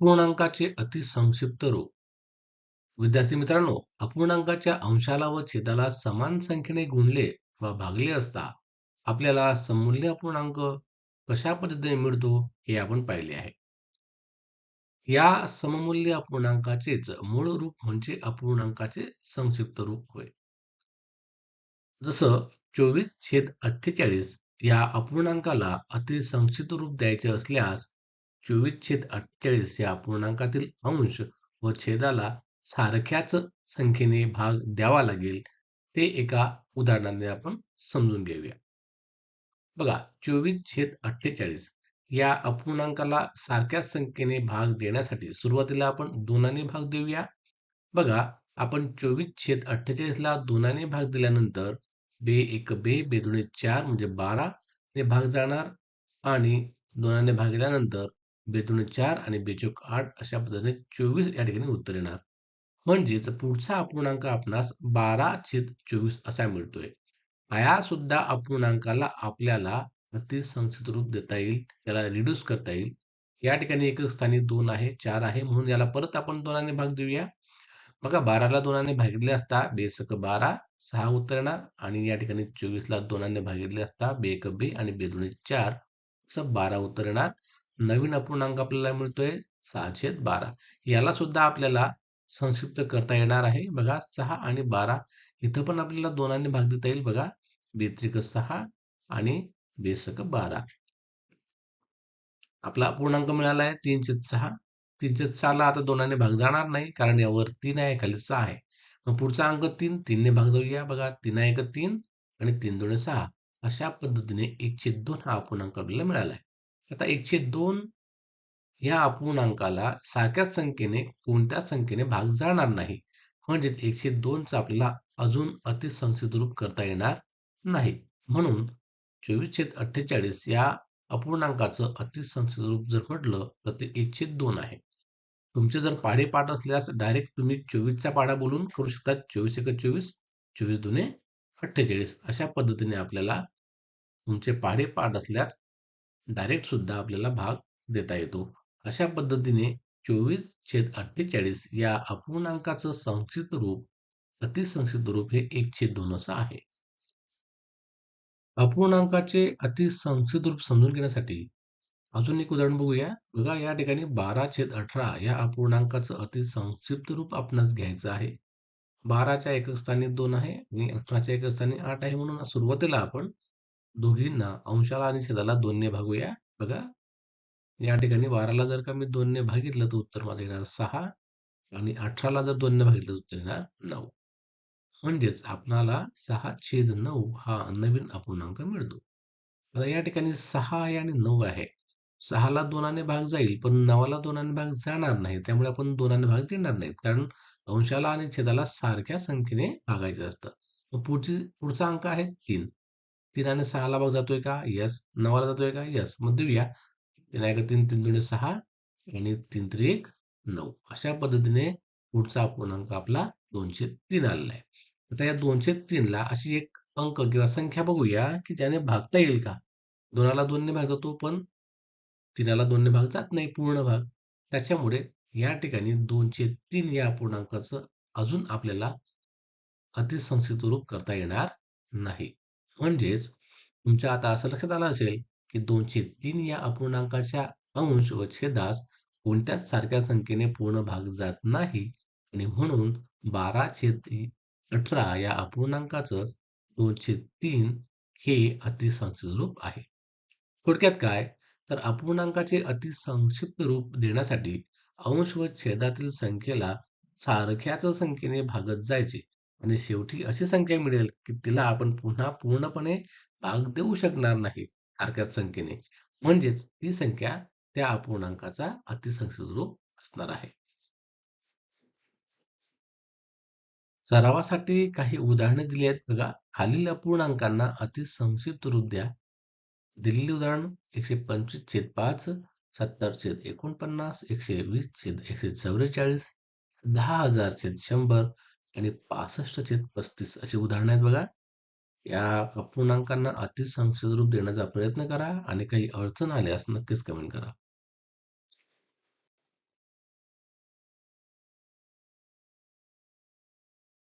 अपूर्णांकाचे अतिसंक्षिप्त रूप. विद्यार्थी मित्रांनो अपूर्णांकाच्या अंशाला व छेदाला समान संख्येने गुणले व भागले असता आपल्याला समूल्य अपूर्णांक कशा पद्धतीने मिळतो हे आपण पाहिले आहे. या सममूल्य अपूर्णांकाचेच मूळ रूप म्हणजे अपूर्णांकाचे संक्षिप्त रूप होय. जसं चोवीस छेद अठ्ठेचाळीस या अपूर्णांकाला अतिसंक्षिप्त रूप द्यायचे असल्यास चोवीस छेद अठ्ठेचाळीस या अपूर्णांकातील अंश व छेदाला सारख्याच संख्येने भाग द्यावा लागेल ते एका उदाहरणाने आपण समजून घेऊया. बघा चोवीस छेद अठ्ठेचाळीस या अपूर्णांकाला सारख्याच संख्येने भाग देण्यासाठी सुरुवातीला आपण दोनाने भाग देऊया. बघा आपण चोवीस छेद अठ्ठेचाळीसला दोनाने भाग दिल्यानंतर बे एक बे बे दोन चार म्हणजे बारा ने भाग जाणार आणि दोनाने भाग दिल्यानंतर चार आणि बेचोक आठ अशा पद्धतीने चोवीस या ठिकाणी उत्तर येणार. म्हणजेच पुढचा अपूर्णांक आपणास बारा छेद चोवीस असा मिळतोय. या सुद्धा अपूर्णांकाला आपल्याला अतिसंक्षित रूप देता येईल त्याला रिड्यूस करता येईल. या ठिकाणी एकक स्थानी दोन आहे चार आहे म्हणून याला परत आपण दोनाने भाग देऊया. बघा बाराला दोनाने भागितले असता बेसक बारा सहा उत्तर येणार आणि या ठिकाणी चोवीसला दोनाने भागितले असता बे एक बे आणि बे दोन चार असं बारा उत्तर येणार. नवीन अपूर्णांक आपल्याला मिळतोय सहाशे बारा. याला सुद्धा आपल्याला संक्षिप्त करता येणार आहे. बघा सहा आणि बारा इथं पण आपल्याला दोनाने भाग देता येईल. बघा बेत्रिक सहा आणि बेसक बारा. आपला पूर्णांक मिळाला आहे तीनशे सहा. तीनशे सहाला आता दोनाने भाग जाणार नाही कारण यावर तीन आहे खाली सहा आहे. मग पुढचा अंक तीन तीनने भाग जाऊया. बघा तीन एक तीन आणि तीन दोन सहा. अशा पद्धतीने एकशे दोन हा अपूर्णांक आपल्याला मिळाला आहे. आता एकशे दोन या अपूर्णांकाला सारख्याच संख्येने कोणत्या संख्येने भाग जाणार नाही? म्हणजेच एकशे दोनचा आपल्याला अजून अतिसंक्षित रूप करता येणार नाही. म्हणून चोवीस छेद अठ्ठेचाळीस या अपूर्णांकाचं अतिसंक्षित रूप जर म्हटलं तर ते एकशे दोन आहे. तुमचे जर पाढे पाठ असल्यास डायरेक्ट तुम्ही चोवीसचा पाढा बोलून करू शकता. चोवीस एक चोवीस चोवीस दोन अठ्ठेचाळीस. अशा पद्धतीने आपल्याला तुमचे पाढे पाठ असल्यास डायरेक्ट सुद्धा आपल्याला भाग देता येतो. अशा पद्धतीने चोवीस छेद अठ्ठेचाळीस या अपूर्णांकाचं संक्षिप्त रूप अतिसंक्षिप्त रूप हे एक छेद दोन असं आहे. अपूर्णांकाचे अतिसंक्षिप्त रूप समजून घेण्यासाठी अजून एक उदाहरण बघूया. बघा या ठिकाणी बारा छेद अठरा या अपूर्णांकाचं अति संक्षिप्त रूप आपणास घ्यायचं आहे. बाराच्या एक स्थानी दोन आहे आणि अठराच्या एकक स्थानी आठ आहे म्हणून सुरुवातीला आपण दोघींना अंशाला आणि छेदाला दोनने भागूया बघा या ठिकाणी बाराला जर का मी दोनने भागितलं तर उत्तर माझं येणार सहा आणि अठराला जर दोनने भागितलं तर उत्तर येणार नऊ. म्हणजेच आपणाला सहा छेद नऊ हा नवीन अपूर्णांक मिळतो. आता या ठिकाणी सहा आहे आणि नऊ आहे. सहाला दोनाने भाग जाईल पण नवाला दोनाने भाग जाणार नाही. त्यामुळे आपण दोनाने भाग देणार नाहीत. कारण अंशाला आणि छेदाला सारख्या संख्येने भागायचं असतं. पुढची पुढचा अंक आहे तीन. तीन सहाला भाग जातोय का? यस नवाला जातोय का? यस मग देऊया. तीन एक तीन तीन दोन सहा आणि तीन तरी एक नऊ. अशा पद्धतीने पुढचा अपूर्णांक आपला दोनशे तीन आलेला आहे आता या दोनशे तीनला अशी एक अंक किंवा संख्या बघूया की ज्याने भागता येईल का? दोनाला दोनने भाग जातो पण तीनाला दोनने भाग जात नाही पूर्ण भाग. त्याच्यामुळे या ठिकाणी दोनशे तीन या पूर्णांकाचं अजून आपल्याला अतिसंक्षिप्त रूप करता येणार नाही. म्हणजेच तुमच्या आता असं लक्षात आलं असेल की दोनशे तीन या अपूर्णांकाच्या अंश व छेदास कोणत्याच सारख्या संख्येने पूर्ण भाग जात नाही. आणि म्हणून बारा छेद अठरा या अपूर्णांकाचं दोनशे तीन हे अतिसंक्षिप्त रूप आहे. थोडक्यात काय? तर अपूर्णांकाचे अतिसंक्षिप्त रूप देण्यासाठी अंश व छेदातील संख्येला सारख्याच संख्येने भागत जायचे. आणि शेवटी अशी संख्या मिळेल की तिला आपण पुन्हा पूर्णपणे भाग देऊ शकणार नाही सारख्याच संख्येने. म्हणजेच ही संख्या त्या अपूर्णांकाचा अतिसंक्षिप्त रूप असणार आहे. सरावासाठी काही उदाहरणे दिली आहेत बघा. खालील अपूर्णांकांना अतिसंक्षिप्त रूप द्या. दिलेले उदाहरण एकशे पंचवीस छेद पाच सत्तर छेद एकोणपन्नास एकशे वीस छेद एकशे चौवेचाळीस दहा हजार छेद शंभर आणि पासष्ट छेद पस्तीस. अशी उदाहरणं आहेत बघा. या अपूर्णांकांना अतिसंक्षिप्त रूप देण्याचा प्रयत्न करा आणि काही अडचण आल्यास नक्कीच कमेंट करा.